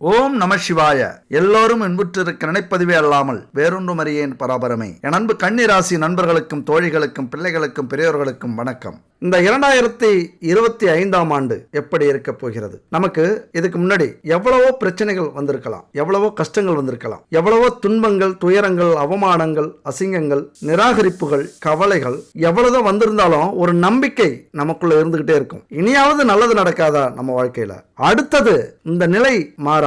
ஓம் நம சிவாய. எல்லோரும் இன்புற்றிருக்க நினைப்பதுவே அல்லாமல் வேறொன்றும் அறியேன் பராபரமே. என் அன்பு கன்னிராசி நண்பர்களுக்கும் தோழிகளுக்கும் பிள்ளைகளுக்கும் பெரியோர்களுக்கும் வணக்கம். இந்த இரண்டாயிரத்தி இருபத்தி ஐந்தாம் ஆண்டு எப்படி இருக்க போகிறது? நமக்கு இதுக்கு முன்னாடி எவ்வளவோ பிரச்சனைகள் வந்திருக்கலாம். எவ்வளவோ கஷ்டங்கள் வந்திருக்கலாம். எவ்வளவோ துன்பங்கள் துயரங்கள் அவமானங்கள் அசிங்கங்கள் நிராகரிப்புகள் கவலைகள் எவ்வளவுதான் வந்திருந்தாலும் ஒரு நம்பிக்கை நமக்குள்ள இருந்துகிட்டே இருக்கும். இனியாவது நல்லது நடக்காதா நம்ம வாழ்க்கையில? அடுத்தது இந்த நிலை மாற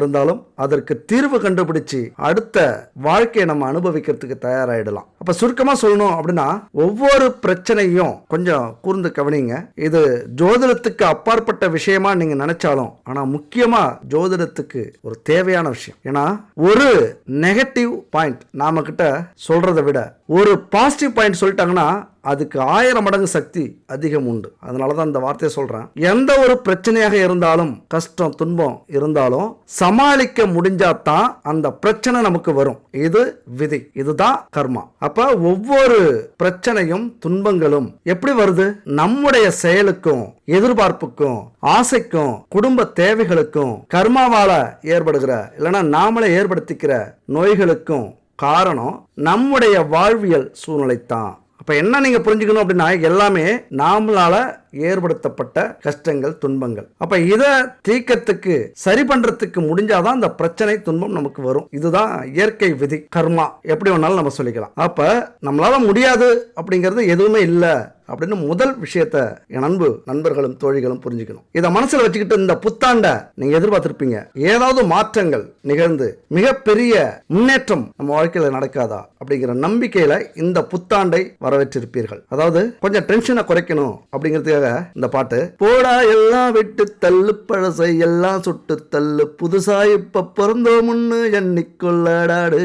இருந்தாலும் அதற்கு தீர்வு கண்டுபிடிச்சு அடுத்த வாழ்க்கையை நம்ம அனுபவிக்கிறதுக்கு தயாராயிடலாம். அப்ப சுருக்கமா சொல்லணும் அப்படின்னா ஒவ்வொரு பிரச்சனையும் கொஞ்சம் கூர்ந்து கவனிங்க. இது ஜோதிடத்துக்கு அப்பாற்பட்ட விஷயமா நீங்க நினைச்சாலும் ஆனா முக்கியமா ஜோதிடத்துக்கு ஒரு தேவையான விஷயம். ஏன்னா ஒரு நெகட்டிவ் பாயிண்ட் நாம கிட்ட சொல்றதை விட ஒரு பாசிட்டிவ் பாயிண்ட் சொல்லிட்டாங்கன்னா அதுக்கு ஆயிரம் மடங்கு சக்தி அதிகம் உண்டு. அதனால தான் இந்த வார்த்தையை சொல்கிறேன் எந்த ஒரு பிரச்சனையாக இருந்தாலும் கஷ்டம் துன்பம் இருந்தாலும் சமாளிக்க முடிஞ்சாதான் அந்த பிரச்சனை நமக்கு வரும். இது விதி. இதுதான் கர்மா. அப்போ ஒவ்வொரு பிரச்சனையும் துன்பங்களும் எப்படி வருது? நம்முடைய செயலுக்கும் எதிர்பார்ப்புக்கும் ஆசைக்கும் குடும்ப தேவைகளுக்கும் கர்மாவால ஏற்படுகிற இல்லைன்னா நாமளே ஏற்படுத்திக்கிற நோய்களுக்கும் காரணம் நம்முடைய வாழ்வியல் சூழ்நிலை தான் அப்போ என்ன நீங்கள் புரிஞ்சுக்கணும் அப்படின்னா எல்லாமே நாமளால் ஏற்படுத்தப்பட்ட கஷ்டங்கள் துன்பங்கள். அப்போ இதை தீக்கத்துக்கு சரி பண்ணுறதுக்கு முடிஞ்சாதான் அந்த பிரச்சனை துன்பம் நமக்கு வரும். இதுதான் இயற்கை விதி கர்மா. எப்படி வேணாலும் நம்ம சொல்லிக்கலாம். அப்போ நம்மளால் முடியாது அப்படிங்கிறது எதுவுமே இல்லை. அப்படின்னு முதல் விஷயத்த என் அன்பு நண்பர்களும் தோழிகளும் புரிஞ்சுக்கணும். இதை மனசுல வச்சுக்கிட்டு இந்த புத்தாண்ட நீங்க எதிர்பார்த்திருப்பீங்க. ஏதாவது மாற்றங்கள் நிகழ்ந்து மிகப்பெரிய முன்னேற்றம் நம்ம வாழ்க்கையில நடக்காதா அப்படிங்கிற நம்பிக்கையில இந்த புத்தாண்டை வரவேற்றிருப்பீர்கள். அதாவது கொஞ்சம் டென்ஷனை குறைக்கணும் அப்படிங்கிறதுக்காக இந்த பாட்டு போடா எல்லாம் விட்டு தள்ளு பழசை எல்லாம் சுட்டு தள்ளு புதுசா இப்ப பிறந்தோம்னு எண்ணிக்கொள்ளடாடு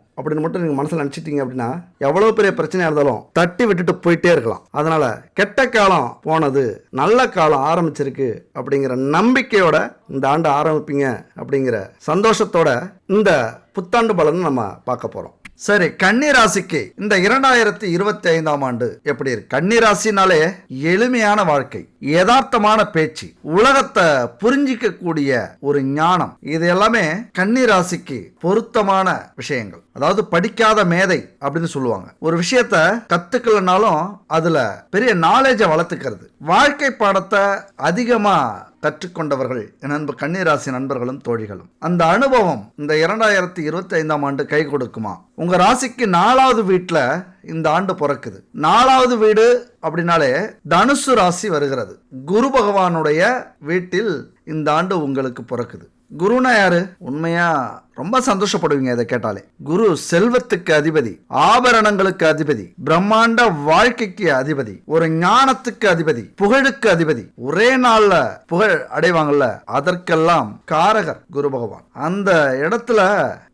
அப்படின்னு மட்டும் நீங்கள் மனசில் நினச்சிட்டீங்க அப்படின்னா எவ்வளோ பெரிய பிரச்சனையாக இருந்தாலும் தட்டி விட்டுட்டு போயிட்டே இருக்கலாம். அதனால் கெட்ட காலம் போனது நல்ல காலம் ஆரம்பிச்சிருக்கு அப்படிங்கிற நம்பிக்கையோட இந்த ஆண்டு ஆரம்பிப்பீங்க அப்படிங்கிற சந்தோஷத்தோட இந்த புத்தாண்டு பலன் நம்ம பார்க்க போகிறோம் சரி கன்னிராசிக்கு இந்த இரண்டாயிரத்தி இருபத்தி ஐந்தாம் ஆண்டு எப்படி இருக்கு? கன்னிராசினாலே எளிமையான வாழ்க்கை யதார்த்தமான பேச்சு உலகத்தை புரிஞ்சிக்க கூடிய ஒரு ஞானம். இது எல்லாமே கன்னிராசிக்கு பொருத்தமான விஷயங்கள். அதாவது படிக்காத மேதை அப்படின்னு சொல்லுவாங்க. ஒரு விஷயத்த கத்துக்கலனாலும் அதுல பெரிய நாலேஜை வளர்த்துக்கிறது. வாழ்க்கை பாடத்தை அதிகமா கற்றுக்கொண்டவர்கள் என் அன்பு கன்னிராசி நண்பர்களும் தோழிகளும். அந்த அனுபவம் இந்த இரண்டாயிரத்தி இருபத்தி ஐந்தாம் ஆண்டு கை கொடுக்குமா? உங்க ராசிக்கு நாலாவது வீட்டில் இந்த ஆண்டு பிறக்குது. நாலாவது வீடு அப்படின்னாலே தனுசு ராசி வருகிறது. குரு பகவானுடைய வீட்டில் இந்த ஆண்டு உங்களுக்கு பிறக்குது. குருனா யாரு? உண்மையா ரொம்ப சந்தோஷப்படுவீங்க இதை கேட்டாலே. குரு செல்வத்துக்கு அதிபதி ஆபரணங்களுக்கு அதிபதி பிரம்மாண்ட வாழ்க்கைக்கு அதிபதி ஒரு ஞானத்துக்கு அதிபதி புகழுக்கு அதிபதி. ஒரே நாள்ல புகழ் அடைவாங்கல்ல அதற்கெல்லாம் காரகர் குரு பகவான். அந்த இடத்துல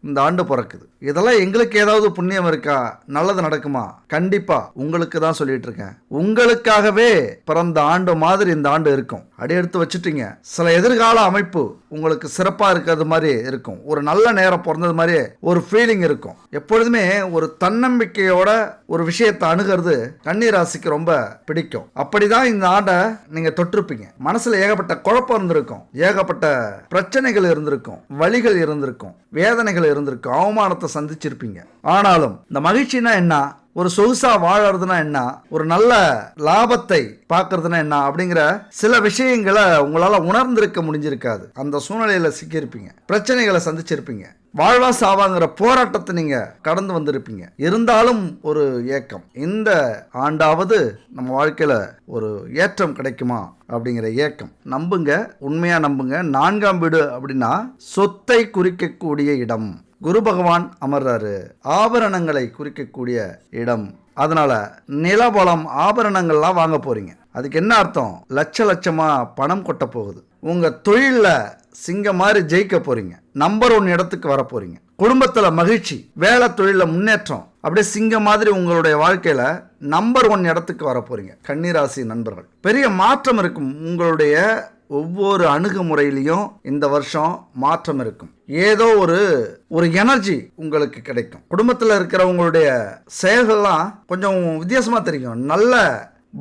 இந்த ஆண்டு பிறக்குது. இதெல்லாம் எங்களுக்கு ஏதாவது புண்ணியம் இருக்கா? நல்லது நடக்குமா? கண்டிப்பா உங்களுக்கு தான் சொல்லிட்டு இருக்கேன் உங்களுக்காகவே பிறந்த ஆண்டு மாதிரி இந்த ஆண்டு இருக்கும். அடி எடுத்து வச்சுட்டீங்க. சில எதிர்கால அமைப்பு உங்களுக்கு சிறப்பாக இருக்கிறது மாதிரி இருக்கும். ஒரு நல்ல நேரம் பிறந்தது மாதிரி ஒரு ஃபீலிங் இருக்கும். எப்பொழுதுமே ஒரு தன்னம்பிக்கையோட ஒரு விஷயத்தை அணுகிறது கன்னிராசிக்கு ரொம்ப பிடிக்கும். அப்படிதான் இந்த ஆண்டை நீங்க தொட்டிருப்பீங்க. மனசுல ஏகப்பட்ட குழப்பம் இருந்திருக்கும். ஏகப்பட்ட பிரச்சனைகள் இருந்திருக்கும். வழிகள் இருந்திருக்கும். வேதனைகள் இருந்திருக்கும். அவமானத்தை சந்திச்சிருப்பீங்க. ஆனாலும் இந்த மகிழ்ச்சினா என்ன? ஒரு சொகுசா வாழறதுனா என்ன? ஒரு நல்ல லாபத்தை பார்க்கறதுனா என்ன? அப்படிங்கிற சில விஷயங்களை உங்களால் உணர்ந்திருக்க முடிஞ்சிருக்காது. அந்த சூழ்நிலையில் சிக்கியிருப்பீங்க. பிரச்சனைகளை சந்திச்சிருப்பீங்க. வாழ்வா சாவாங்கிற போராட்டத்தை நீங்க கடந்து வந்திருப்பீங்க. இருந்தாலும் ஒரு ஏக்கம். இந்த ஆண்டாவது நம்ம வாழ்க்கையில ஒரு ஏற்றம் கிடைக்குமா? அப்படிங்கிற ஏக்கம். நம்புங்க. உண்மையா நம்புங்க. நான்காம் வீடு அப்படின்னா சொத்தை குறிக்கக்கூடிய இடம். குரு பகவான் அமர்றாரு. ஆபரணங்களை குறிக்கக்கூடிய இடம். அதனால நிலபலம் ஆபரணங்கள்லாம் வாங்க போறீங்க. அதுக்கு என்ன அர்த்தம்? லட்ச லட்சமா பணம் கொட்ட போகுது. உங்க தொழிலில் சிங்கம் மாதிரி ஜெயிக்க போறீங்க. நம்பர் ஒன் இடத்துக்கு வர போறீங்க. குடும்பத்துல மகிழ்ச்சி வேலை தொழிலில் முன்னேற்றம். அப்படியே சிங்கம் மாதிரி உங்களுடைய வாழ்க்கையில நம்பர் ஒன் இடத்துக்கு வர போறீங்க. கன்னிராசி நண்பர்கள். பெரிய மாற்றம் இருக்கும் உங்களுடைய ஒவ்வொரு அணுகுமுறையிலையும் இந்த வருஷம் மாற்றம் இருக்கும். ஏதோ ஒரு ஒரு எனர்ஜி உங்களுக்கு கிடைக்கும். குடும்பத்தில் இருக்கிறவங்களுடைய செயல்கள்லாம் கொஞ்சம் வித்தியாசமாக தெரியும். நல்ல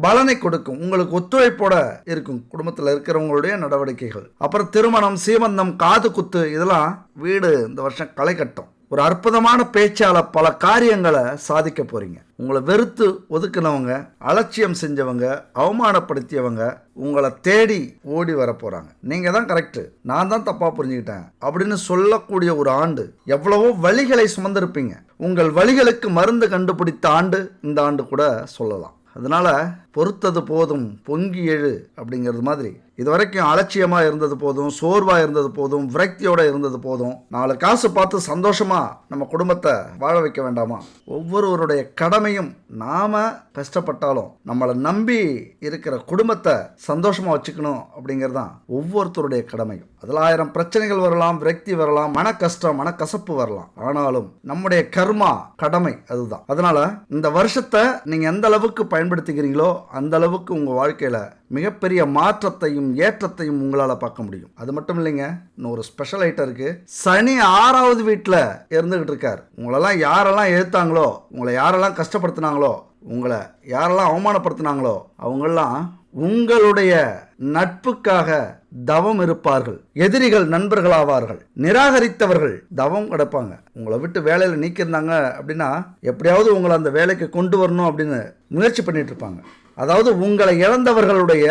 பலனை கொடுக்கும். உங்களுக்கு ஒத்துழைப்போட இருக்கும் குடும்பத்தில் இருக்கிறவங்களுடைய நடவடிக்கைகள். அப்புறம் திருமணம் சீமந்தம் காது குத்து இதெல்லாம் வீடு இந்த வருஷம் களை கட்டும் ஒரு அற்புதமான பேச்சால பல காரியங்களை சாதிக்க போகிறீங்க உங்களை வெறுத்து ஒதுக்குனவங்க அலட்சியம் செஞ்சவங்க அவமானப்படுத்தியவங்க உங்களை தேடி ஓடி வர போகிறாங்க நீங்கள் தான் கரெக்டு நான் தான் தப்பாக புரிஞ்சுக்கிட்டேன். அப்படின்னு சொல்லக்கூடிய ஒரு ஆண்டு எவ்வளவோ வழிகளை சுமந்திருப்பீங்க. உங்கள் வழிகளுக்கு மருந்து கண்டுபிடித்த ஆண்டு இந்த ஆண்டு கூட சொல்லலாம். அதனால பொறுத்தது போதும் பொங்கி எழு அப்படிங்கிறது மாதிரி. இது வரைக்கும் அலட்சியமாக இருந்தது போதும் சோர்வாக இருந்தது போதும் விரக்தியோடு இருந்தது போதும். நாலு காசு பார்த்து சந்தோஷமாக நம்ம குடும்பத்தை வாழ வைக்க வேண்டாமா? ஒவ்வொருவருடைய கடமையும் நாம் கஷ்டப்பட்டாலும் நம்மளை நம்பி இருக்கிற குடும்பத்தை சந்தோஷமாக வச்சுக்கணும் அப்படிங்கிறது தான் ஒவ்வொருத்தருடைய கடமையும் அதில் ஆயிரம் பிரச்சனைகள் வரலாம் விரக்தி வரலாம் மன கஷ்டம் மனக்கசப்பு வரலாம். ஆனாலும் நம்முடைய கர்மா கடமை அதுதான். அதனால் இந்த வருஷத்தை நீங்கள் எந்த அளவுக்கு பயன்படுத்திக்கிறீங்களோ அந்த அளவுக்கு வாழ்க்கையில் மிகப்பெரிய மாற்றத்தையும் ஏற்றத்தையும் உங்களால் பார்க்க முடியும். அது மட்டும் இல்லைங்க இன்னும் ஒரு ஸ்பெஷல் ஐட்டம் இருக்கு. சனி ஆறாவது வீட்டில் இருந்துகிட்டு இருக்கார். உங்களெல்லாம் யாரெல்லாம் எழுத்தாங்களோ உங்களை யாரெல்லாம் கஷ்டப்படுத்தினாங்களோ உங்களை யாரெல்லாம் அவமானப்படுத்தினாங்களோ அவங்கெல்லாம் உங்களுடைய நட்புக்காக தவம் இருப்பார்கள். எதிரிகள் நண்பர்களாவார்கள். நிராகரித்தவர்கள் தவம் கிடப்பாங்க. உங்களை விட்டு வேலையில் நீக்கியிருந்தாங்க அப்படின்னா எப்படியாவது உங்களை அந்த வேலைக்கு கொண்டு வரணும் அப்படின்னு முயற்சி பண்ணிட்டு இருப்பாங்க. அதாவது உங்களை இழந்தவர்களுடைய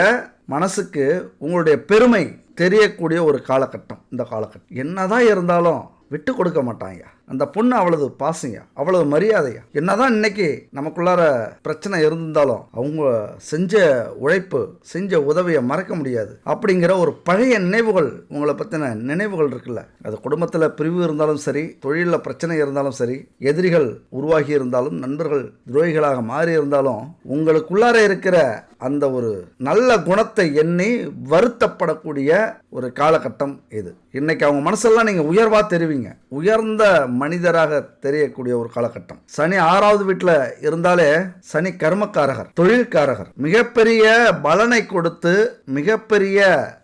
மனசுக்கு உங்களுடைய பெருமை தெரியக்கூடிய ஒரு காலகட்டம். இந்த காலகட்டம். என்னதான் இருந்தாலும் விட்டு கொடுக்க மாட்டாங்க. அந்த பொண்ணு அவ்வளவு பாசிங்க அவ்வளவு மரியாதையா என்னதான் இன்னைக்கு நமக்குள்ளார பிரச்சனை இருந்தாலும் அவங்க செஞ்ச உழைப்பு செஞ்ச உதவியை மறக்க முடியாது. அப்படிங்கிற ஒரு பழைய நினைவுகள் உங்களை பற்றின நினைவுகள் இருக்குல்ல. அது குடும்பத்தில் பிரிவு இருந்தாலும் சரி தொழிலில் பிரச்சனை இருந்தாலும் சரி எதிரிகள் உருவாகி இருந்தாலும் நண்பர்கள் துரோகிகளாக மாறி இருந்தாலும் உங்களுக்குள்ளார இருக்கிற அந்த ஒரு நல்ல குணத்தை எண்ணி வருத்தப்படக்கூடிய ஒரு காலகட்டம் இது. இன்னைக்கு அவங்க மனசெல்லாம் நீங்கள் உயர்வா தெரிவிங்க. உயர்ந்த மனிதராக தெரியக்கூடிய ஒரு காலகட்டம். சனி ஆறாவது வீட்டில் இருந்தாலே சனி கர்மக்காரகர் தொழில்காரகர். மிகப்பெரிய பலனை கொடுத்து மிகப்பெரிய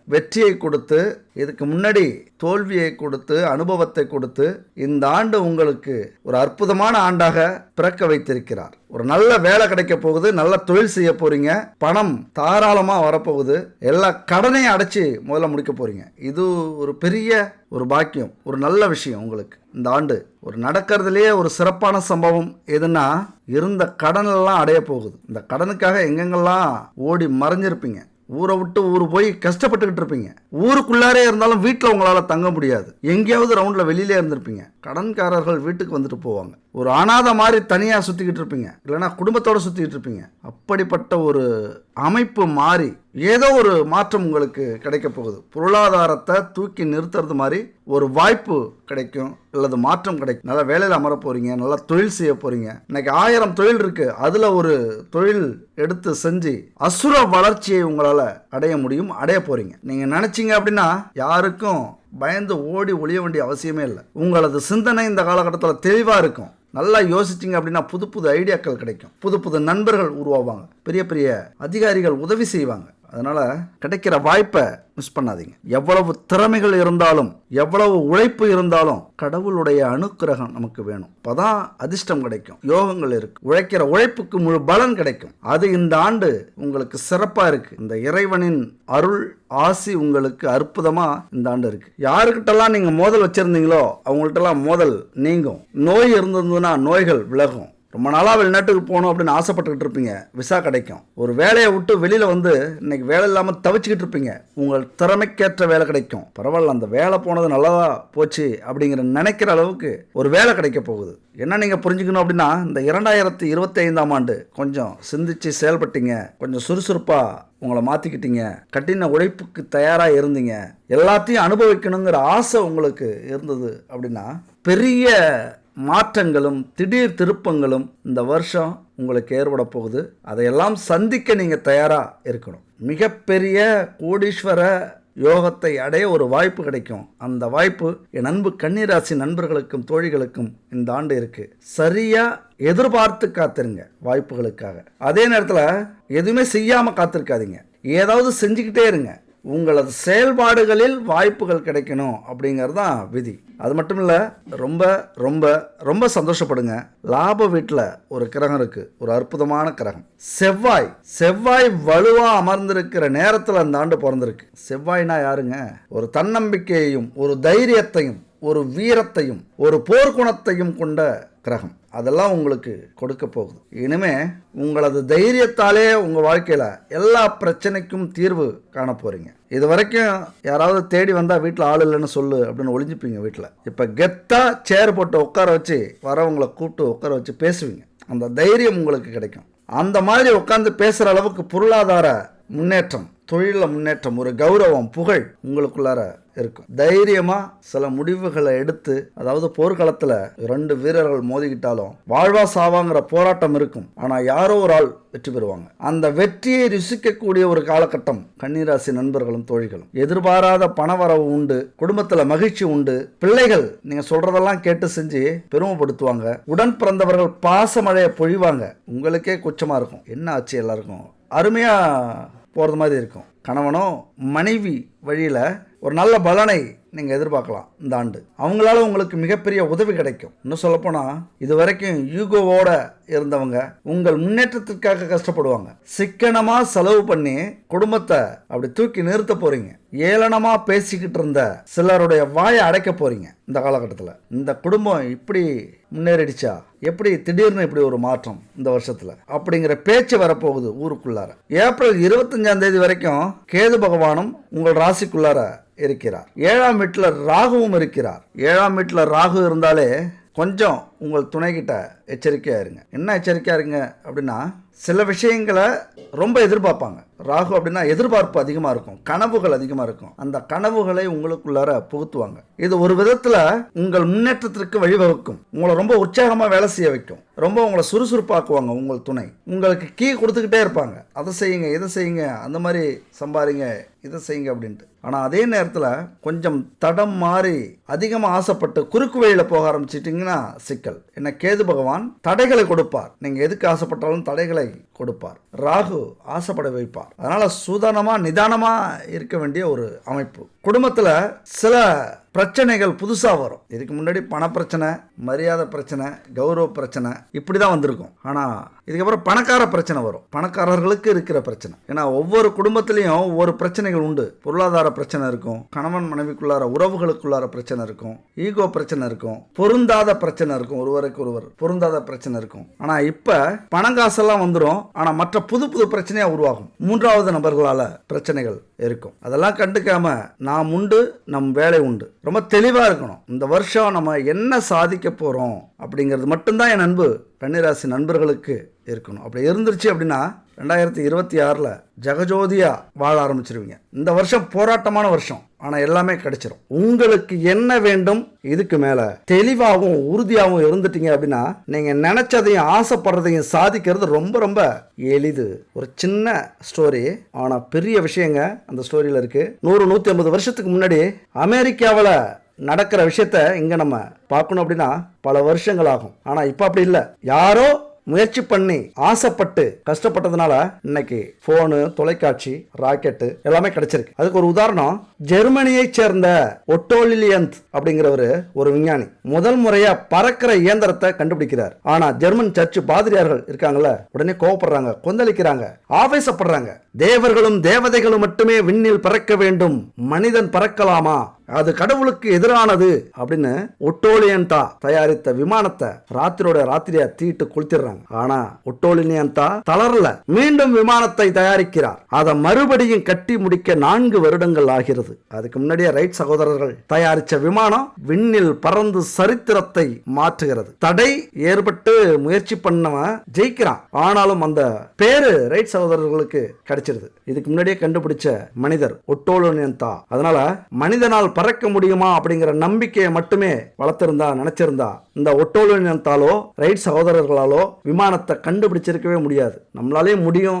வெற்றியை கொடுத்து இதுக்கு முன்னாடி தோல்வியை கொடுத்து அனுபவத்தை கொடுத்து இந்த ஆண்டு உங்களுக்கு ஒரு அற்புதமான ஆண்டாக பிறக்க வைத்திருக்கிறார். ஒரு நல்ல வேலை கிடைக்க போகுது நல்ல தொழில் செய்ய போறீங்க பணம் தாராளமாக வரப்போகுது எல்லா கடனையும் அடைச்சி முதல்ல முடிக்க போறீங்க. இது ஒரு பெரிய ஒரு பாக்கியம் ஒரு நல்ல விஷயம் உங்களுக்கு. இந்த ஆண்டு ஒரு நடக்கிறதுலேயே ஒரு சிறப்பான சம்பவம் எதுன்னா இருந்த கடனெல்லாம் அடைய போகுது. இந்த கடனுக்காக எங்கெங்கெல்லாம் ஓடி மறைஞ்சிருப்பீங்க. ஊரை விட்டு ஊர் போய் கஷ்டப்பட்டுக்கிட்டு இருப்பீங்க. ஊருக்குள்ளாரே இருந்தாலும் வீட்டில் உங்களால் தங்க முடியாது. எங்கேயாவது ரவுண்டில் வெளியிலே இருந்திருப்பீங்க. கடன்காரர்கள் வீட்டுக்கு வந்துட்டு போவாங்க. ஒரு அனாத மாதிரி தனியாக சுற்றிக்கிட்டு இருப்பீங்க. இல்லைன்னா குடும்பத்தோடு சுற்றிக்கிட்டு இருப்பீங்க. அப்படிப்பட்ட ஒரு அமைப்பு மாறி ஏதோ ஒரு மாற்றம் உங்களுக்கு கிடைக்க போகுது. பொருளாதாரத்தை தூக்கி நிறுத்துறது மாதிரி ஒரு வாய்ப்பு கிடைக்கும். அல்லது மாற்றம் கிடைக்கும். நல்லா வேலையில் அமர போகிறீங்க நல்லா தொழில் செய்ய போகிறீங்க இன்னைக்கு ஆயிரம் தொழில் இருக்குது அதில் ஒரு தொழில் எடுத்து செஞ்சு அசுர வளர்ச்சியை உங்களால் அடைய முடியும் அடைய போகிறீங்க நீங்கள் நினச்சிங்க அப்படின்னா யாருக்கும் பயந்து ஓடி ஒழிய வேண்டிய அவசியமே இல்லை. உங்களது சிந்தனை இந்த காலகட்டத்தில் தெளிவாக இருக்கும். நல்லா யோசிச்சிங்க அப்படின்னா புது புது ஐடியாக்கள் கிடைக்கும். புது புது நண்பர்கள் உருவாவாங்க. பெரிய பெரிய அதிகாரிகள் உதவி செய்வாங்க. அதனால் கிடைக்கிற வாய்ப்பை மிஸ் பண்ணாதீங்க. எவ்வளவு திறமைகள் இருந்தாலும் எவ்வளவு உழைப்பு இருந்தாலும் கடவுளுடைய அனுக்கிரகம் நமக்கு வேணும். அப்போதான் அதிர்ஷ்டம் கிடைக்கும். யோகங்கள் இருக்கு. உழைக்கிற உழைப்புக்கு முழு பலன் கிடைக்கும். அது இந்த ஆண்டு உங்களுக்கு சிறப்பாக இருக்கு. இந்த இறைவனின் அருள் ஆசி உங்களுக்கு அற்புதமாக இந்த ஆண்டு இருக்கு. யாருக்கிட்டலாம் நீங்கள் மோதல் வச்சிருந்தீங்களோ அவங்கள்ட்டலாம் மோதல் நீங்கும். நோய் இருந்ததுன்னா நோய்கள் விலகும். ரொம்ப நாளாக வெளிநாட்டுக்கு போகணும் அப்படின்னு ஆசைப்பட்டுக்கிட்டு இருப்பீங்க. விசா கிடைக்கும். ஒரு வேலையை விட்டு வெளியில் வந்து இன்னைக்கு வேலை இல்லாமல் தவிச்சுக்கிட்டு இருப்பீங்க. உங்கள் திறமைக்கேற்ற வேலை கிடைக்கும். பரவாயில்ல அந்த வேலை போனது நல்லதா போச்சு அப்படிங்கிற நினைக்கிற அளவுக்கு ஒரு வேலை கிடைக்க போகுது. என்ன நீங்கள் புரிஞ்சுக்கணும் அப்படின்னா இந்த இரண்டாயிரத்தி இருபத்தி ஐந்தாம் ஆண்டு கொஞ்சம் சிந்திச்சு செயல்பட்டீங்க. கொஞ்சம் சுறுசுறுப்பாக உங்களை மாற்றிக்கிட்டீங்க கட்டின உழைப்புக்கு தயாராக இருந்தீங்க. எல்லாத்தையும் அனுபவிக்கணுங்கிற ஆசை உங்களுக்கு இருந்தது அப்படின்னா பெரிய மாற்றங்களும் திடீர் திருப்பங்களும் இந்த வருஷம் உங்களுக்கு ஏற்பட போகுது. அதையெல்லாம் சந்திக்க நீங்கள் தயாராக இருக்கணும். மிகப்பெரிய கோடீஸ்வர யோகத்தை அடைய ஒரு வாய்ப்பு கிடைக்கும். அந்த வாய்ப்பு என் அன்பு கன்னிராசி நண்பர்களுக்கும் தோழிகளுக்கும் இந்த ஆண்டு இருக்கு. சரியா எதிர்பார்த்து காத்திருங்க வாய்ப்புகளுக்காக. அதே நேரத்தில் எதுவுமே செய்யாமல் காத்திருக்காதீங்க. ஏதாவது செஞ்சுக்கிட்டே இருங்க. உங்களது செயல்பாடுகளில் வாய்ப்புகள் கிடைக்கணும் அப்படிங்கிறது தான் விதி. அது மட்டும் இல்லை ரொம்ப ரொம்ப ரொம்ப சந்தோஷப்படுங்க. லாப வீட்டில் ஒரு கிரகம் இருக்குது ஒரு அற்புதமான கிரகம். செவ்வாய் செவ்வாய் வலுவாக அமர்ந்திருக்கிற நேரத்தில் அந்த ஆண்டு பிறந்திருக்கு. செவ்வாய்னா யாருங்க? ஒரு தன்னம்பிக்கையையும் ஒரு தைரியத்தையும் ஒரு வீரத்தையும் ஒரு போர்க்குணத்தையும் கொண்ட கிரகம். அதெல்லாம் உங்களுக்கு கொடுக்க போகுது. இனிமே உங்களது தைரியத்தாலே உங்கள் வாழ்க்கையில் எல்லா பிரச்சனைக்கும் தீர்வு காண போகிறீங்க இது வரைக்கும் யாராவது தேடி வந்தால் வீட்டில் ஆள் இல்லைன்னு சொல்லு அப்படின்னு ஒளிஞ்சுப்பீங்க வீட்டில் இப்போ கெத்தாக சேர் போட்டு உட்கார வச்சு வரவங்களை கூப்பிட்டு உட்கார வச்சு பேசுவீங்க. அந்த தைரியம் உங்களுக்கு கிடைக்கும். அந்த மாதிரி உட்காந்து பேசுகிற அளவுக்கு பொருளாதார முன்னேற்றம் தொழிலில் முன்னேற்றம் ஒரு கௌரவம் புகழ் உங்களுக்குள்ளார இருக்கும். தைரியமாக சில முடிவுகளை எடுத்து அதாவது போர்க்களத்தில் ரெண்டு வீரர்கள் மோதிக்கிட்டாலும் வாழ்வா சாவாங்கிற போராட்டம் இருக்கும். ஆனால் யாரோ ஒரு ஆள் வெற்றி பெறுவாங்க. அந்த வெற்றியை ருசிக்கக்கூடிய ஒரு காலகட்டம் கன்னிராசி நண்பர்களும் தோழிகளும். எதிர்பாராத பணவரவு உண்டு குடும்பத்தில் மகிழ்ச்சி உண்டு பிள்ளைகள் நீங்கள் சொல்றதெல்லாம் கேட்டு செஞ்சு பெருமைப்படுத்துவாங்க. உடன் பிறந்தவர்கள் பாசமழையை பொழிவாங்க. உங்களுக்கே குச்சமாக இருக்கும். என்ன ஆச்சு எல்லாருக்கும்? அருமையாக போகிறது மாதிரி இருக்கும். கணவனோ மனைவி வழியில் ஒரு நல்ல பலனை நீங்கள் எதிர்பார்க்கலாம் இந்த ஆண்டு. அவங்களால உங்களுக்கு மிகப்பெரிய உதவி கிடைக்கும். இன்னும் சொல்லப்போனால் இது வரைக்கும் யூகோவோட இருந்தவங்க உங்கள் முன்னேற்றத்திற்காக கஷ்டப்படுவாங்க. சிக்கனமாக செலவு பண்ணி குடும்பத்தை அப்படி தூக்கி நிறுத்த போகிறீங்க ஏளனமாக பேசிக்கிட்டு இருந்த சிலருடைய வாயை அடைக்க போகிறீங்க இந்த காலகட்டத்தில். இந்த குடும்பம் இப்படி முன்னேறிடுச்சா? எப்படி திடீர்னு இப்படி ஒரு மாற்றம் இந்த வருஷத்தில்? அப்படிங்கிற பேச்சு வரப்போகுது ஊருக்குள்ளார. ஏப்ரல் இருபத்தஞ்சாம் தேதி வரைக்கும் கேது பகவானும் உங்கள் ராசிக்குள்ளார இருக்கிறார். ஏழாம் வீட்டில் ராகுவும் இருக்கிறார். ஏழாம் வீட்டில் ராகு இருந்தாலே கொஞ்சம் உங்கள் துணைக்கிட்ட எச்சரிக்கையாக இருங்க. என்ன எச்சரிக்கையாக இருங்க அப்படின்னா சில விஷயங்களை ரொம்ப எதிர்பார்ப்பாங்க. ராகு அப்படின்னா எதிர்பார்ப்பு அதிகமாக இருக்கும். கனவுகள் அதிகமாக இருக்கும். அந்த கனவுகளை உங்களுக்குள்ளார புகுத்துவாங்க. இது ஒரு விதத்தில் உங்கள் முன்னேற்றத்திற்கு வழிவகுக்கும். உங்களை ரொம்ப உற்சாகமாக வேலை செய்ய வைக்கும். ரொம்ப உங்களை சுறுசுறுப்பாக்குவாங்க உங்கள் துணை. உங்களுக்கு கீ கொடுத்துக்கிட்டே இருப்பாங்க. அதை செய்யுங்க இதை செய்யுங்க அந்த மாதிரி சம்பாதிங்க இதை செய்யுங்க அப்படின்ட்டு. ஆனால் அதே நேரத்தில் கொஞ்சம் தடம் மாறி அதிகமாக ஆசைப்பட்டு குறுக்கு வழியில் போக ஆரம்பிச்சிட்டிங்கன்னா சிக்கல். என்ன கேது பகவான் தடைகளை கொடுப்பார். நீங்கள் எதுக்கு ஆசைப்பட்டாலும் தடைகளை கொடுப்பார். ராகு ஆசைப்பட வைப்பார். அதனால சூதானமா நிதானமா இருக்க வேண்டிய ஒரு அமைப்பு. குடும்பத்துல சில பிரச்சனைகள் புதுசாக வரும். இதுக்கு முன்னாடி பண பிரச்சனை மரியாதை பிரச்சனை கௌரவ பிரச்சனை இப்படி தான் வந்திருக்கும். ஆனால் இதுக்கப்புறம் பணக்கார பிரச்சனை வரும். பணக்காரர்களுக்கு இருக்கிற பிரச்சனை. ஏன்னா ஒவ்வொரு குடும்பத்திலையும் ஒவ்வொரு பிரச்சனைகள் உண்டு. பொருளாதார பிரச்சனை இருக்கும். கணவன் மனைவிக்குள்ளார உறவுகளுக்குள்ளார பிரச்சனை இருக்கும். ஈகோ பிரச்சனை இருக்கும். பொருந்தாத பிரச்சனை இருக்கும். ஒருவருக்கு ஒருவர் பொருந்தாத பிரச்சனை இருக்கும். ஆனால் இப்போ பணங்காசெல்லாம் வந்துடும் ஆனால் மற்ற புது புது பிரச்சனையாக உருவாகும். மூன்றாவது நபர்களால் பிரச்சனைகள் இருக்கும். அதெல்லாம் கண்டுக்காம நாம் உண்டு நம் வேலை உண்டு. ரொம்ப தெளிவாக இருக்கணும். இந்த வருஷம் நம்ம என்ன சாதிக்க போகிறோம் அப்படிங்கிறது மட்டும்தான் என் அன்பு. கன்னிராசி நண்பர்களுக்கு இருக்கணும். அப்படி இருந்துருச்சு அப்படின்னா ரெண்டாயிரத்தி இருபத்தி ஆறில் ஜெகஜோதியாக வாழ ஆரம்பிச்சிருவீங்க. இந்த வருஷம் போராட்டமான வருஷம். ஆனால் எல்லாமே கிடைச்சிரும். உங்களுக்கு என்ன வேண்டும்? இதுக்கு மேலே தெளிவாகவும் உறுதியாகவும் இருந்துட்டீங்க அப்படின்னா நீங்கள் நினச்சதையும் ஆசைப்படுறதையும் சாதிக்கிறது ரொம்ப ரொம்ப எளிது. ஒரு சின்ன ஸ்டோரி ஆனால் பெரிய விஷயங்க அந்த ஸ்டோரியில் இருக்குது நூறு நூற்றி ஐம்பது வருஷத்துக்கு முன்னாடி அமெரிக்காவில் நடக்கிற விஷயத்த இங்கே நம்ம பார்க்கணும் அப்படின்னா பல வருஷங்கள் ஆகும் ஆனால் இப்போ அப்படி இல்லை. யாரோ முயற்சி பண்ணி ஆசைப்பட்டு கஷ்டப்பட்டதுனால இன்னைக்கு போனு தொலைக்காட்சி ராக்கெட்டு எல்லாமே கிடைச்சிருக்கு. அதுக்கு ஒரு உதாரணம் ஜெர்மனியை சேர்ந்த ஒட்டோலிலியந்த் அப்படிங்கிறவர் ஒரு விஞ்ஞானி. முதல் முறையா பறக்கிற இயந்திரத்தை கண்டுபிடிக்கிறார். ஆனா ஜெர்மன் சர்ச் பாதிரியார்கள் இருக்காங்கல்ல உடனே கோவப்படுறாங்க கொந்தளிக்கிறாங்க ஆவேசப்படுறாங்க. தேவர்களும் தேவதைகளும் மட்டுமே விண்ணில் பறக்க வேண்டும். மனிதன் பறக்கலாமா? அது கடவுளுக்கு எதிரானது அப்படின்னு ஒட்டோலியன்டா தயாரித்த விமானத்தை ராத்திரியோட ராத்திரியா தீட்டு கொளுத்திடுறாங்க. ஆனா ஒட்டோலினியன்டா தளரல. மீண்டும் விமானத்தை தயாரிக்கிறார். அதை மறுபடியும் கட்டி முடிக்க நான்கு வருடங்கள் ஆகிறது. அதுக்கு முன்னாடியே ரைட் சகோதரர்கள் தயாரிச்ச விமானம் விண்ணில் பறந்து சரித்திரத்தை மாற்றுகிறது. தடை ஏற்பட்டு முயற்சி பண்ணவன் ஜெயிக்கிறான். ஆனாலும் அந்த பேரு ரைட் சகோதரர்களுக்கு கிடைச்சிருது. இதுக்கு முன்னாடியே கண்டுபிடிச்ச மனிதர் ஒட்டோலோனியன் தான் அதனால மனிதனால் பறக்க முடியுமா அப்படிங்கிற நம்பிக்கையை மட்டுமே வளர்த்திருந்தா நினைச்சிருந்தா இந்த ஒட்டோலினத்தாலோ ரைட் சகோதரர்களாலோ விமானத்தை கண்டுபிடிச்சிருக்கவே முடியாது. நம்மளாலே முடியும்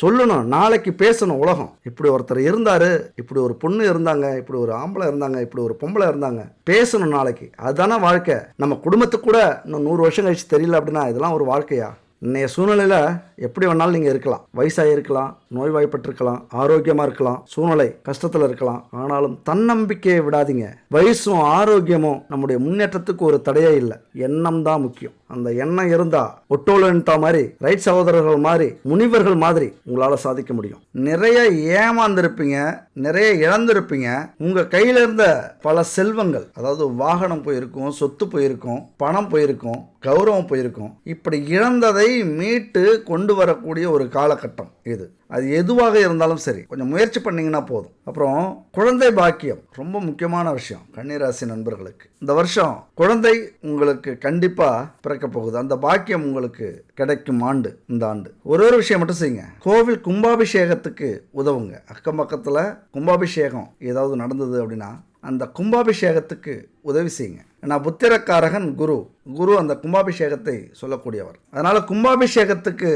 சொல்லணும் நாளைக்கு பேசணும் உலகம். இப்படி ஒருத்தர் இருந்தாரு இப்படி ஒரு பொண்ணு இருந்தாங்க இப்படி ஒரு ஆம்பளை இருந்தாங்க இப்படி ஒரு பொம்பளை இருந்தாங்க. பேசணும் நாளைக்கு. அதுதானே வாழ்க்கை. நம்ம குடும்பத்துக்கு கூட இன்னும் நூறு வருஷம் கழிச்சு தெரியல அப்படின்னா இதெல்லாம் ஒரு வாழ்க்கையா? இன்றைய சூழ்நிலையில் எப்படி வேணாலும் நீங்கள் இருக்கலாம். வயசாக இருக்கலாம் நோய்வாய்ப்பட்டிருக்கலாம் ஆரோக்கியமாக இருக்கலாம் சூழ்நிலை கஷ்டத்தில் இருக்கலாம். ஆனாலும் தன்னம்பிக்கையை விடாதீங்க. வயசும் ஆரோக்கியமும் நம்முடைய முன்னேற்றத்துக்கு ஒரு தடையே இல்லை. எண்ணம் தான் முக்கியம். அந்த எண்ணம் இருந்தா ஒட்டோலன்டா மாதிரி ரைட் சகோதரர்கள் மாதிரி முனிவர்கள் மாதிரி உங்களால் சாதிக்க முடியும். நிறைய ஏமாந்திருப்பீங்க நிறைய இழந்திருப்பீங்க. உங்க கையில இருந்த பல செல்வங்கள் அதாவது வாகனம் போயிருக்கும் சொத்து போயிருக்கும் பணம் போயிருக்கும் கௌரவம் போயிருக்கும் இப்படி இழந்ததை மீட்டு கொண்டு வரக்கூடிய ஒரு காலகட்டம் இது. அது எதுவாக இருந்தாலும் சரி கொஞ்சம் முயற்சி பண்ணிங்கன்னா போதும். அப்புறம் குழந்தை பாக்கியம் ரொம்ப முக்கியமான விஷயம் கன்னிராசி நண்பர்களுக்கு. இந்த வருஷம் குழந்தை உங்களுக்கு கண்டிப்பாக பிறக்க போகுது. அந்த பாக்கியம் உங்களுக்கு கிடைக்கும் ஆண்டு இந்த ஆண்டு. ஒரு ஒரு விஷயம் மட்டும் செய்யுங்க. கோவில் கும்பாபிஷேகத்துக்கு உதவுங்க. அக்கம் பக்கத்தில் கும்பாபிஷேகம் ஏதாவது நடந்தது அப்படின்னா அந்த கும்பாபிஷேகத்துக்கு உதவி செய்யுங்க. ஏன்னா புத்திரக்காரகன் குரு. குரு அந்த கும்பாபிஷேகத்தை சொல்லக்கூடியவர். அதனால் கும்பாபிஷேகத்துக்கு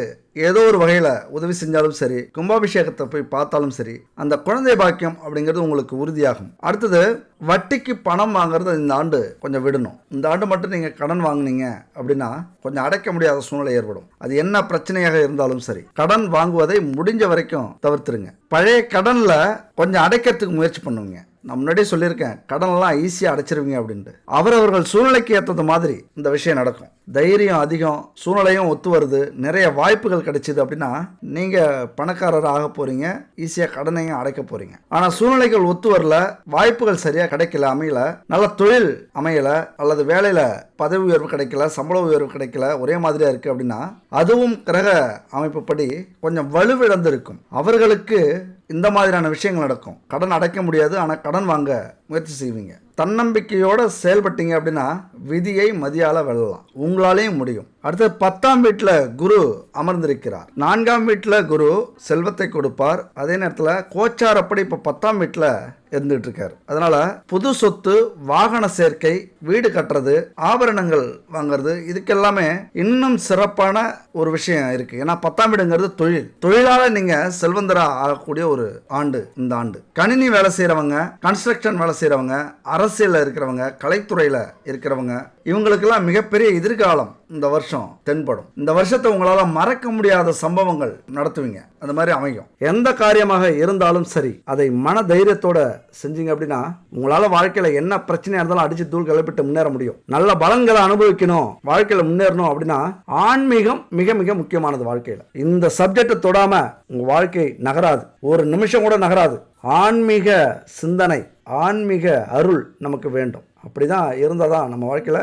ஏதோ ஒரு வகையில் உதவி செஞ்சாலும் சரி கும்பாபிஷேகத்தை போய் பார்த்தாலும் சரி அந்த குழந்தை பாக்கியம் அப்படிங்கிறது உங்களுக்கு உறுதியாகும். அடுத்தது வட்டிக்கு பணம் வாங்குறது இந்த ஆண்டு கொஞ்சம் விடணும். இந்த ஆண்டு மட்டும் நீங்கள் கடன் வாங்குனீங்க அப்படின்னா கொஞ்சம் அடைக்க முடியாத சூழ்நிலை ஏற்படும். அது என்ன பிரச்சனையாக இருந்தாலும் சரி கடன் வாங்குவதை முடிஞ்ச வரைக்கும் தவிர்த்துருங்க. பழைய கடனில் கொஞ்சம் அடைக்கிறதுக்கு முயற்சி பண்ணுவீங்க. நான் முன்னாடியே சொல்லியிருக்கேன் கடனெல்லாம் ஈஸியாக அடைச்சிருவீங்க அப்படின்ட்டு. அவரவர்கள் சூழ்நிலைக்கு ஏற்றது மாதிரி இந்த விஷயம் நடக்கும். தைரியம் அதிகம் சூழ்நிலையும் ஒத்து வருது நிறைய வாய்ப்புகள் கிடைச்சிது அப்படின்னா நீங்கள் பணக்காரர் ஆக போகிறீங்க ஈஸியாக கடனையும் அடைக்க போகிறீங்க ஆனால் சூழ்நிலைகள் ஒத்து வரல வாய்ப்புகள் சரியாக கிடைக்கல அமையல நல்ல தொழில் அமையல அல்லது வேலையில் பதவி உயர்வு கிடைக்கல சம்பள உயர்வு கிடைக்கல ஒரே மாதிரியாக இருக்குது அப்படின்னா அதுவும் கிரக அமைப்புப்படி கொஞ்சம் வலுவிழந்திருக்கும். அவர்களுக்கு இந்த மாதிரியான விஷயங்கள் நடக்கும். கடன் அடைக்க முடியாது ஆனால் கடன் வாங்க முயற்சி செய்வீங்க. தன்னம்பிக்கையோடு செயல்பட்டீங்க அப்படின்னா விதியை மதியால வெல்லலாம் உங்களாலேயும் முடியும். அடுத்து பத்தாம் வீட்டில் குரு அமர்ந்திருக்கிறார். நான்காம் வீட்டில் குரு செல்வத்தை கொடுப்பார். அதே நேரத்தில் கோச்சார் அப்படி இப்போ பத்தாம் வீட்டில் இருந்துட்டு இருக்கார் அதனால புது சொத்து வாகன சேர்க்கை வீடு கட்டுறது ஆபரணங்கள் வாங்குறது இதுக்கெல்லாமே இன்னும் சிறப்பான ஒரு விஷயம் இருக்கு. ஏன்னா பத்தாம் வீடுங்கிறது தொழில். தொழிலால நீங்க செல்வந்தரா ஆகக்கூடிய ஒரு ஆண்டு இந்த ஆண்டு. கணினி வேலை செய்யறவங்க கன்ஸ்ட்ரக்ஷன் வேலை செய்யறவங்க அரசியலில் இருக்கிறவங்க கலைத்துறையில் இருக்கிறவங்க இவங்களுக்கெல்லாம் மிகப்பெரிய எதிர்காலம் இந்த வருஷம் தென்படும். இந்த வருஷத்தை உங்களால் மறக்க முடியாத சம்பவங்கள் நடத்துவீங்க. அந்த மாதிரி அமையும். எந்த காரியமாக இருந்தாலும் சரி அதை மன தைரியத்தோட செஞ்சீங்க அப்படின்னா உங்களால் வாழ்க்கையில் என்ன பிரச்சனையாக இருந்தாலும் அடிச்சு தூள் கிளப்பிட்டு முன்னேற முடியும். நல்ல பலன்களை அனுபவிக்கணும் வாழ்க்கையில் முன்னேறணும் அப்படின்னா ஆன்மீகம் மிக மிக முக்கியமானது வாழ்க்கையில். இந்த சப்ஜெக்டை தொடாமல் உங்கள் வாழ்க்கை நகராது. ஒரு நிமிஷம் கூட நகராது. ஆன்மீக சிந்தனை ஆன்மீக அருள் நமக்கு வேண்டும். அப்படிதான் இருந்தால் தான் நம்ம வாழ்க்கையில்?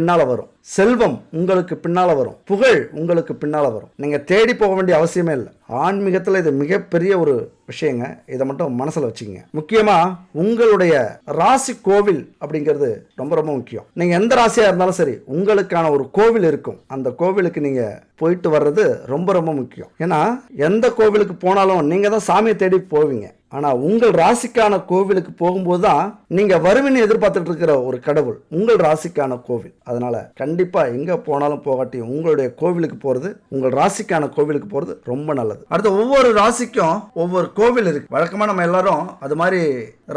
பின்னால் வரும். செல்வம் உங்களுக்கு பின்னால் வரும். புகழ் உங்களுக்கு பின்னால் வரும். நீங்கள் தேடி போக வேண்டிய அவசியமே இல்லை. ஆன்மீகத்தில் இது மிகப்பெரிய ஒரு விஷயங்க. இதை மட்டும் மனசில் வச்சுக்கோங்க. முக்கியமாக உங்களுடைய ராசி கோவில் அப்படிங்கிறது ரொம்ப ரொம்ப முக்கியம். நீங்கள் எந்த ராசியாக இருந்தாலும் சரி உங்களுக்கான ஒரு கோவில் இருக்கும். அந்த கோவிலுக்கு நீங்கள் போயிட்டு வர்றது ரொம்ப ரொம்ப முக்கியம். ஏன்னா எந்த கோவிலுக்கு போனாலும் நீங்கள் தான் சாமியை தேடி போவீங்க. ஆனால் உங்கள் ராசிக்கான கோவிலுக்கு போகும்போது தான் நீங்கள் வருவின்னு எதிர்பார்த்துட்டு இருக்கிற ஒரு கடவுள் உங்கள் ராசிக்கான கோவில். அதனால் கண் கண்டிப்பாக எங்கே போனாலும் போகாட்டி உங்களுடைய கோவிலுக்கு போகிறது உங்கள் ராசிக்கான கோவிலுக்கு போகிறது ரொம்ப நல்லது. அடுத்து ஒவ்வொரு ராசிக்கும் ஒவ்வொரு கோவில் இருக்குது வழக்கமாக நம்ம எல்லாரும் அது மாதிரி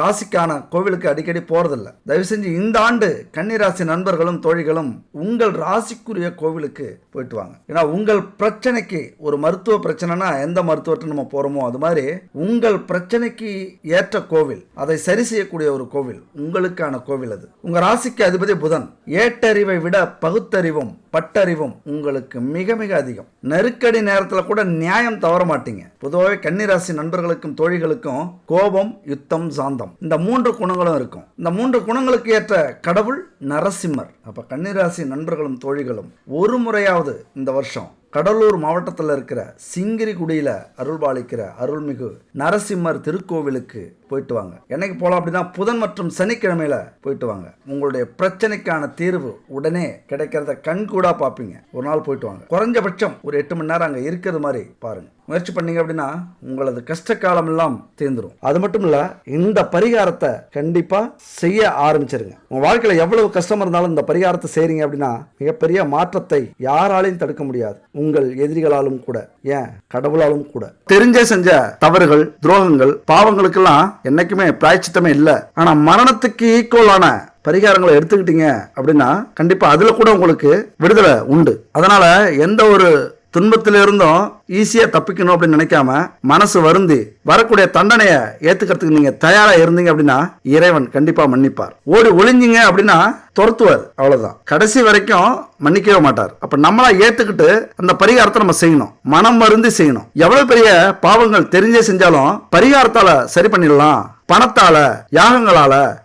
ராசிக்கான கோவிலுக்கு அடிக்கடி போகிறதில்ல தயவு செஞ்சு இந்த ஆண்டு கன்னிராசி நண்பர்களும் தோழிகளும் உங்கள் ராசிக்குரிய கோவிலுக்கு போயிட்டு வாங்க. ஏன்னா உங்கள் பிரச்சனைக்கு ஒரு மருத்துவ பிரச்சனைனா எந்த மருத்துவத்தை நம்ம போகிறோமோ அது மாதிரி உங்கள் பிரச்சனைக்கு ஏற்ற கோவில் அதை சரி செய்யக்கூடிய ஒரு கோவில் உங்களுக்கான கோவில் அது. உங்கள் ராசிக்கு அதிபதி புதன். ஏட்டறிவை விட பகுத்தறிவும் பட்டறிவும் உங்களுக்கு மிக மிக அதிகம். நெருக்கடி நேரத்தில் கூட நியாயம் தவற மாட்டீங்க. பொதுவாகவே கன்னிராசி நண்பர்களுக்கும் தோழிகளுக்கும் கோபம் யுத்தம் சாந்தம். இந்த மூன்று குணங்களும் இருக்கும். இந்த மூன்று குணங்களுக்கு ஏற்ற கடவுள் நரசிம்மர். அப்ப கன்னிராசி நண்பர்களும் தோழிகளும் ஒரு முறையாவது இந்த வருஷம் கடலூர் மாவட்டத்தில் இருக்கிற சிங்கிரிகுடியில் அருள்பாலிக்கிற அருள்மிகு நரசிம்மர் திருக்கோவிலுக்கு போயிட்டு வாங்க. என்னைக்கு போகலாம் அப்படின்னா புதன் மற்றும் சனிக்கிழமையில் போயிட்டு வாங்க. உங்களுடைய பிரச்சனைக்கான தீர்வு உடனே கிடைக்கிறத கண்கூடாக பார்ப்பீங்க. ஒரு நாள் போயிட்டு வாங்க. குறைஞ்சபட்சம் ஒரு எட்டு மணி நேரம் அங்கே இருக்கிறது மாதிரி பாருங்கள் முயற்சி பண்ணீங்க அப்படின்னா உங்களது கஷ்ட காலம் எல்லாம் தேர்ந்துடும் அது மட்டும் இல்ல இந்த பரிகாரத்தை கண்டிப்பா செய்ய ஆரம்பிச்சிருங்க. உங்க வாழ்க்கையில எவ்வளவு கஷ்டம் இருந்தாலும் இந்த பரிகாரத்தை செய்றீங்க அப்படின்னா மிகப்பெரிய மாற்றத்தை யாராலையும் தடுக்க முடியாது. உங்கள் எதிரிகளாலும் கூட ஏன் கடவுளாலும் கூட. தெரிஞ்சே செஞ்ச தவறுகள் துரோகங்கள் பாவங்களுக்கெல்லாம் என்னைக்குமே பிராய்ச்சித்தமே இல்லை. ஆனா மரணத்துக்கு ஈக்குவலான பரிகாரங்களை எடுத்துக்கிட்டீங்க அப்படின்னா கண்டிப்பா அதுல கூட உங்களுக்கு விடுதலை உண்டு. அதனால எந்த ஒரு துன்பத்தில இருந்தும் ஈஸியாக தப்பிக்கணும் அப்படின்னு நினைக்காம மனசு வருந்தி வரக்கூடிய தண்டனையை ஏத்துக்கிறதுக்கு நீங்க தயாரா இருந்தீங்க அப்படின்னா இறைவன் கண்டிப்பா மன்னிப்பார். ஓடி ஒளிஞ்சிங்க அப்படின்னா துரத்துவார். அவ்வளவுதான். கடைசி வரைக்கும் மன்னிக்கவே மாட்டார். அப்ப நம்மளா ஏத்துக்கிட்டு அந்த பரிகாரத்தை நம்ம செய்யணும். மனம் மருந்து செய்யணும். எவ்வளவு பெரிய பாவங்கள் தெரிஞ்சே செஞ்சாலும் பரிகாரத்தால சரி பண்ணிடலாம். பணத்தால யாகங்களால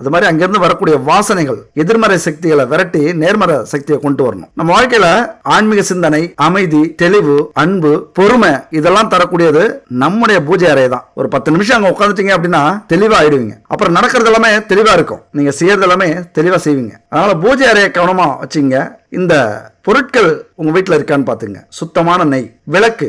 அது மாதிரி அங்கிருந்து வரக்கூடிய வாசனைகள் எதிர்மறை சக்திகளை விரட்டி நேர்மறை சக்தியை கொண்டு வரணும். நம்ம வாழ்க்கையில ஆன்மீக சிந்தனை அமைதி தெளிவு அன்பு பொறுமை இதெல்லாம் தரக்கூடியது நம்முடைய பூஜை அறை தான் ஒரு பத்து நிமிஷம் அங்க உட்காந்துட்டீங்க அப்படின்னா தெளிவா ஆயிடுவீங்க. அப்புறம் நடக்கிறது எல்லாமே தெளிவா இருக்கும். நீங்க செய்யறது எல்லாமே தெளிவா செய்வீங்க. அதனால பூஜை அறையை கவனமா வச்சுங்க. இந்த பொருட்கள் உங்க வீட்டில் இருக்கான்னு பாத்துங்க சுத்தமான நெய் விளக்கு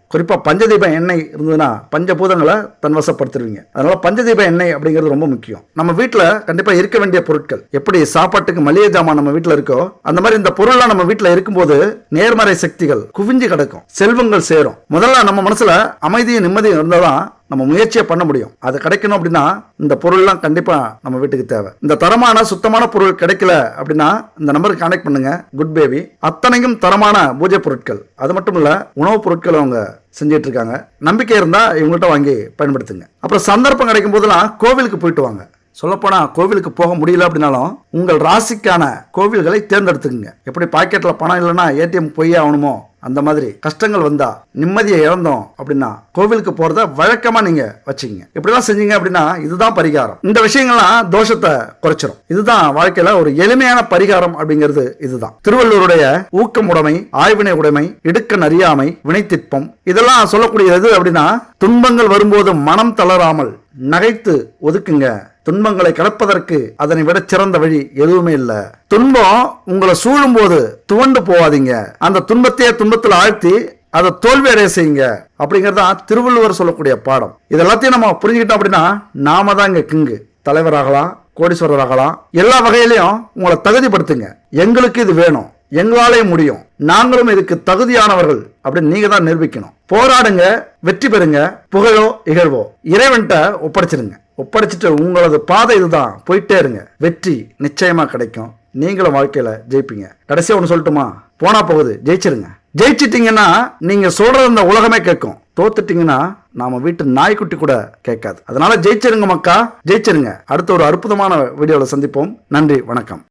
குறிப்பாக பஞ்சதீப எண்ணெய் இருந்ததுன்னா பஞ்சபூதங்களை தன்வசப்படுத்திடுவீங்க அதனால் பஞ்சதீப எண்ணெய் அப்படிங்கிறது ரொம்ப முக்கியம். நம்ம வீட்டில் கண்டிப்பாக இருக்க வேண்டிய பொருட்கள் எப்படி சாப்பாட்டுக்கு மளிகை ஜாமான் நம்ம வீட்டில் இருக்கோ அந்த மாதிரி இந்த பொருள்லாம் நம்ம வீட்டில் இருக்கும்போது நேர்மறை சக்திகள் குவிஞ்சு கிடக்கும். செல்வங்கள் சேரும். முதல்ல நம்ம மனசில் அமைதியும் நிம்மதியும் இருந்தாதான் நம்ம முயற்சியை பண்ண முடியும். அது கிடைக்கணும் அப்படின்னா இந்த பொருள்லாம் கண்டிப்பாக நம்ம வீட்டுக்கு தேவை. இந்த தரமான சுத்தமான பொருள் கிடைக்கல அப்படின்னா இந்த நம்பருக்கு கனெக்ட் பண்ணுங்க. குட் பேபி அத்தனையும் தரமான பூஜை பொருட்கள். அது மட்டும் இல்லை உணவுப் பொருட்கள் அவங்க செஞ்சிட்டு இருக்காங்க நம்பிக்கை இருந்தால் இவங்கள்ட்ட வாங்கி பயன்படுத்துங்க. அப்புறம் சந்தர்ப்பம் கிடைக்கும் போதெல்லாம் கோவிலுக்கு போயிட்டு வாங்க. சொல்லப்போனால் கோவிலுக்கு போக முடியல அப்படின்னாலும் உங்கள் ராசிக்கான கோவில்களை தேர்ந்தெடுத்துக்குங்க. எப்படி பாக்கெட்டில் பணம் இல்லைன்னா ஏடிஎம் போய் ஆகணுமோ அந்த மாதிரி கஷ்டங்கள் வந்தா நிம்மதியை இழந்தோம் அப்படின்னா கோவிலுக்கு போறத வழக்கமா நீங்க வச்சுக்கங்க. இப்படிலாம் செஞ்சீங்க அப்படின்னா இதுதான் பரிகாரம். இந்த விஷயங்கள்லாம் தோஷத்தை குறைச்சிரும். இதுதான் வாழ்க்கையில ஒரு எளிமையான பரிகாரம் அப்படிங்கிறது இதுதான். திருவள்ளுவருடைய ஊக்கம் உடைமை ஆய்வினை உடைமை இடுக்க அறியாமை வினைத்திற்பம் இதெல்லாம் சொல்லக்கூடியது அப்படின்னா துன்பங்கள் வரும்போது மனம் தளராமல் நகைத்து ஒதுக்குங்க. துன்பங்களை கடப்பதற்கு அதனை விட சிறந்த வழி எதுவுமே இல்லை. துன்பம் உங்களை சூழும் போது துவண்டு போவாதீங்க அந்த துன்பத்தையே துன்பத்தில் ஆழ்த்தி அதை தோல்வி அடைய செய்யுங்க. அப்படிங்கறதான் திருவள்ளுவர் சொல்லக்கூடிய பாடம். இது எல்லாத்தையும் நம்ம புரிஞ்சுக்கிட்டோம் அப்படின்னா நாம தான் இங்க கிங்கு. தலைவராகலாம் கோடீஸ்வரராகலாம் எல்லா வகையிலையும் உங்களை தகுதிப்படுத்துங்க. எங்களுக்கு இது வேணும். எங்களாலே முடியும். நாங்களும் இதுக்கு தகுதியானவர்கள் அப்படின்னு நீங்க தான் நிரூபிக்கணும். போராடுங்க வெற்றி பெறுங்க புகழோ இகழ்வோ. இறைவன்கிட்ட ஒப்படைச்சிருங்க. ஒப்படைச்சிட்டு உங்களது பாதை இதுதான். போயிட்டே இருங்க. வெற்றி நிச்சயமா கிடைக்கும். நீங்களும் வாழ்க்கையில ஜெயிப்பீங்க. கடைசியா ஒன்று சொல்லட்டுமா? போனா போகுது. ஜெயிச்சிருங்க. ஜெயிச்சிட்டீங்கன்னா நீங்க சொல்றது அந்த உலகமே கேட்கும். தோத்துட்டீங்கன்னா நாம வீட்டு நாய்க்குட்டி கூட கேட்காது. அதனால ஜெயிச்சிருங்க மக்கா. ஜெயிச்சிருங்க. அடுத்த ஒரு அற்புதமான வீடியோவில் சந்திப்போம். நன்றி. வணக்கம்.